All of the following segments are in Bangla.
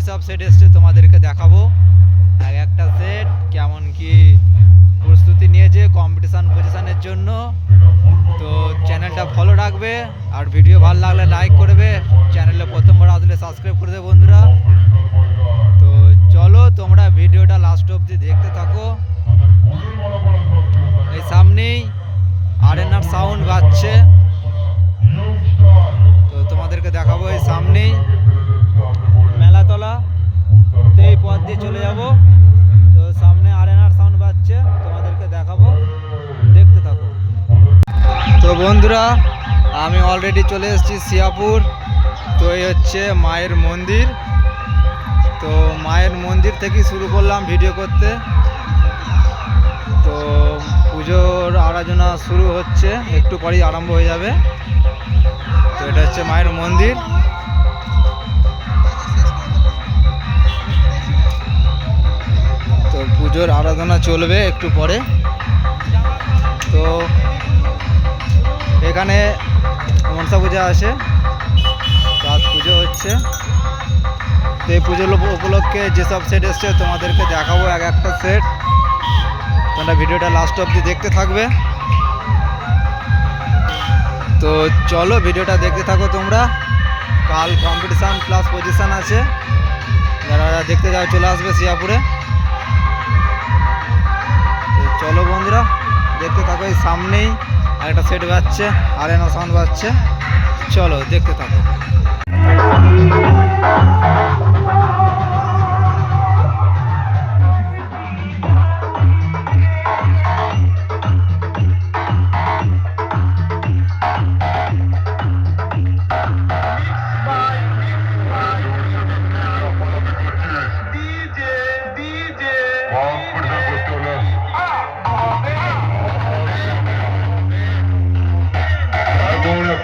যেসব সেট এসছে তোমাদেরকে দেখাবো। এক একটা সেট কেমন কি প্রস্তুতি নিয়েছে কম্পিটিশান পজিশনের জন্য। তো চ্যানেলটা ফলো রাখবে, আর ভিডিও ভালো লাগলে লাইক করবে। চ্যানেলে প্রথমবার আসলে সাবস্ক্রাইব করে দেবে বন্ধুরা। তো চলো তোমরা ভিডিওটা লাস্ট অবধি দেখতে থাকো। এই সামনেই আর এন আর সাউন্ড বাজছে। তো তোমাদেরকে দেখাবো এই সামনেই। মেলাতলা তো এই পথ দিয়ে চলে যাব। তো সামনে আর এন আর সাউন্ড বাজছে, তোমাদেরকে দেখাবো। দেখতে থাকো। তো বন্ধুরা, আমি অলরেডি চলে এসেছি সিয়াপুর তো এই হচ্ছে মায়ের মন্দির। তো মায়ের মন্দির থেকে শুরু করলাম ভিডিও করতে। তো পুজোর আরাধনা শুরু হচ্ছে, একটু পরেই আরম্ভ হয়ে যাবে। তো এটা হচ্ছে মায়ের মন্দির। পুজোর আরাধনা চলবে একটু পরে। তো এখানে মনসা পূজা আছে, রাত পুজো হচ্ছে। তো এই পুজোর উপলক্ষে যেসব সেট এসছে তোমাদেরকে দেখাবো এক একটা সেট তোমরা ভিডিওটা লাস্ট অবধি দেখতে থাকবে। তো চলো ভিডিওটা দেখতে থাকো তোমরা। কাল কম্পিটিশান প্লাস পজিশান আছে। যারা দেখতে যাও চলে আসবে সিয়াপুরে বন্ধুরা, দেখতে থাকো এই সামনেই আরেকটা সেট বাজছে, আর এনা সাউন্ড বাজছে। চলো, দেখতে থাকো।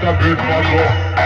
Come a one more.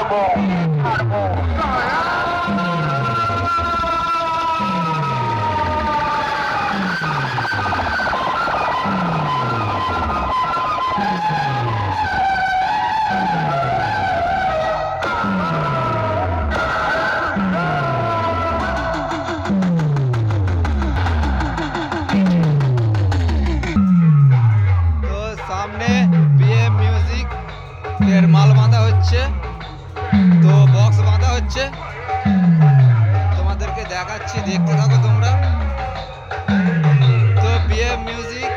দেখতে থাকো তোমরা। তো বিয়ে মিউজিক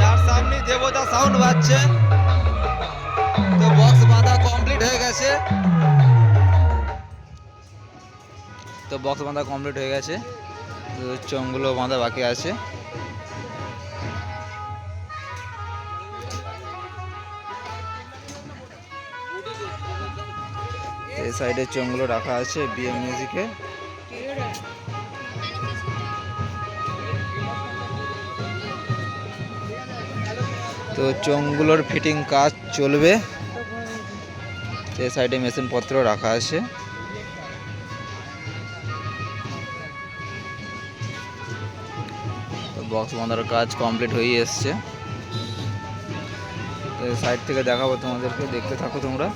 তার সামনে দেবতা সাউন্ড বাজছে, তো বক্স বাঁধা কমপ্লিট হয়ে গেছে। তো বক্স বাঁধা কমপ্লিট হয়ে গেছে। তো চোঙগুলো বাঁধা বাকি আছে। এই সাইডে চোঙগুলো রাখা আছে বিএম মিউজিকে তো চোঙগুলোর ফিটিং কাজ চলবে। এই সাইডে মেশিন পত্র রাখা আছে। বক্স বাঁধার কাজ কমপ্লিট হয়ে এসছে। সাইড থেকে দেখাবো তোমাদেরকে, দেখতে থাকো তোমরা।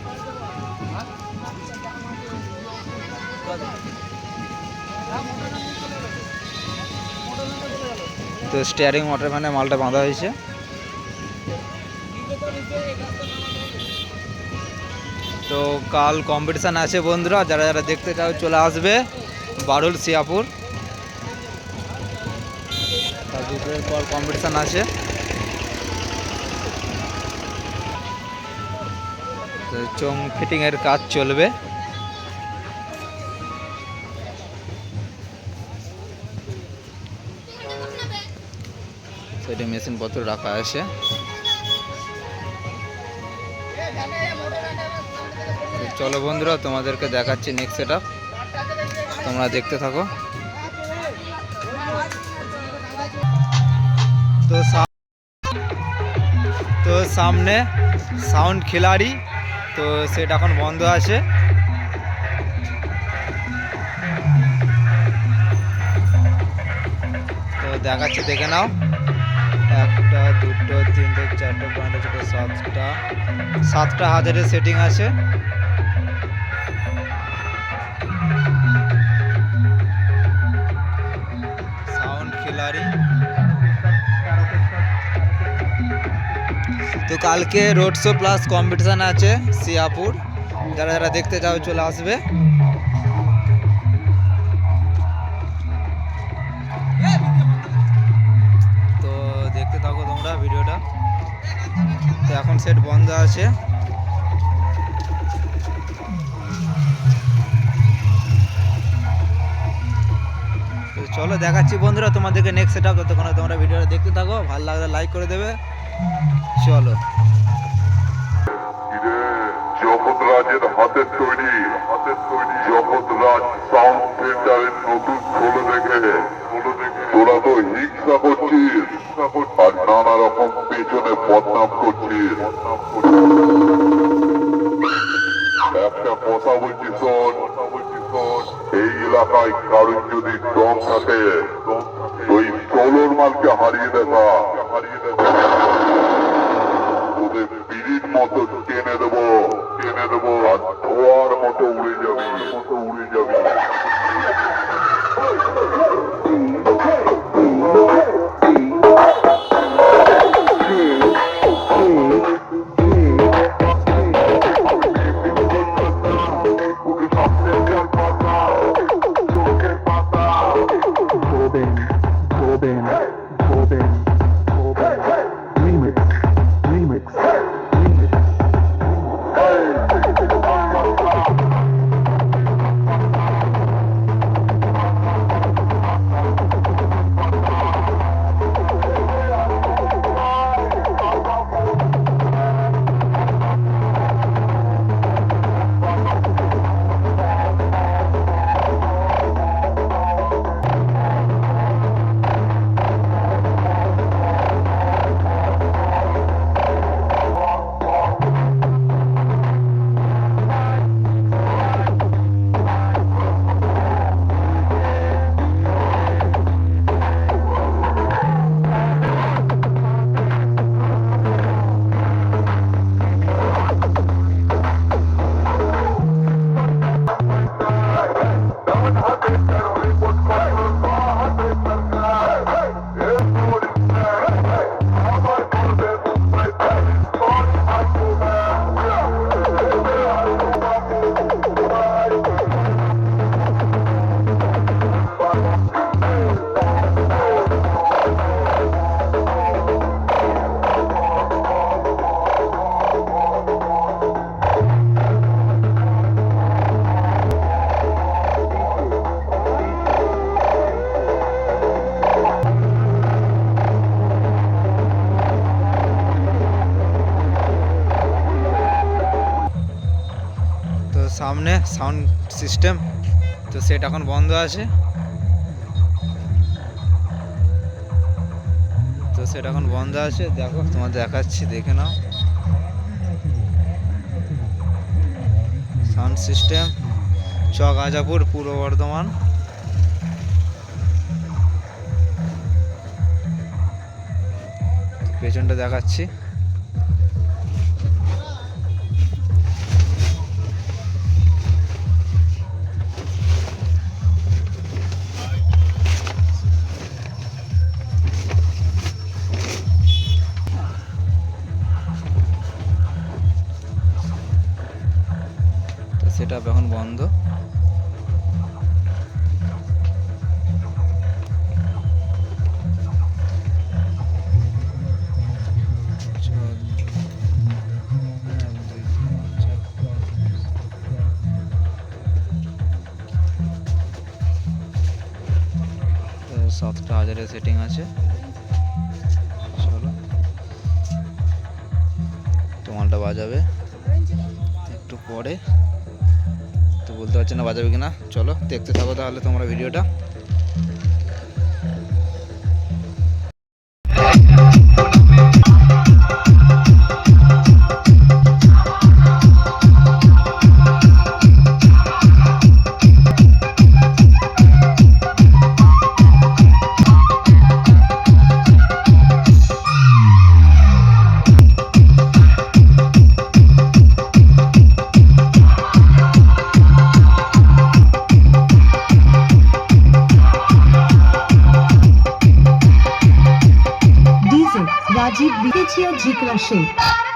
তো স্টিয়ারিং মোটর ফ্যানে মালটা বাঁধা হয়েছে। তো কাল কম্পিটিশান আছে বন্ধুরা, যারা যারা দেখতে চাও চলে আসবে বারুল সিয়াপুর। তার দুপুরের পর কম্পিটিশান আছে। তো চোং ফিটিংয়ের কাজ চলবে। সাইডে মেশিন পত্র রাখা আছে। চলো বন্ধুরা, তোমাদেরকে দেখাচ্ছি নেক্সট সেট তোমরা দেখতে থাকো। তো তো সামনে সাউন্ড খিলাড়ি, তো সেটা এখন বন্ধ আছে। তো দেখাচ্ছে, দেখে নাও। দুটো, তিনটে, চারটে, পাঁচটা ছটা সাতটা। সাতটা হাজারের সেটিং আছে। সাউন্ড খিলাড়ি তো কালকে রোড শো প্লাস কম্পিটিশান আছে সিয়াপুর যারা যারা দেখতে চাও চলে আসবে। এখন সেট বন্ধ আছে। চলো দেখাচ্ছি বন্ধুরা তোমাদেরকে নেক্সট সেট আপ তোমরা ভিডিওটা দেখতে থাকো, ভালো লাগলে লাইক করে দেবে। চলো। জগৎরাজের হাতের তৈরি। হাতের তৈরি জগৎরাজ সাউন্ড সেন্টারের নতুন ষোলো দেখে। তোরা তো হিংসা করছিস। আর নানা রকম পেছনে বদনাম করছিস। একটা কথা বলছি শোন এই এলাকায় কারোর যদি দম থাকে, ওই ষোলোর মালকে হারিয়ে দেখা 答弁 I'm সাউন্ড সিস্টেম। তো সেটা এখন বন্ধ আছে। তো সেটা এখন বন্ধ আছে। দেখো, তোমার দেখাচ্ছি, দেখে নাও। সাউন্ড সিস্টেম, চক আজাপুর, পূর্ব বর্ধমান। পেছনটা দেখাচ্ছি। সেটা এখন বন্ধ। সাতটা হাজারের সেটিং আছে। চলো। তোমালটা বাজাবে। একটু পরে। তো বলতে পারছি না বাজাবে কিনা। চলো দেখতে থাকো তাহলে তোমরা ভিডিওটা। Tia de Crochê.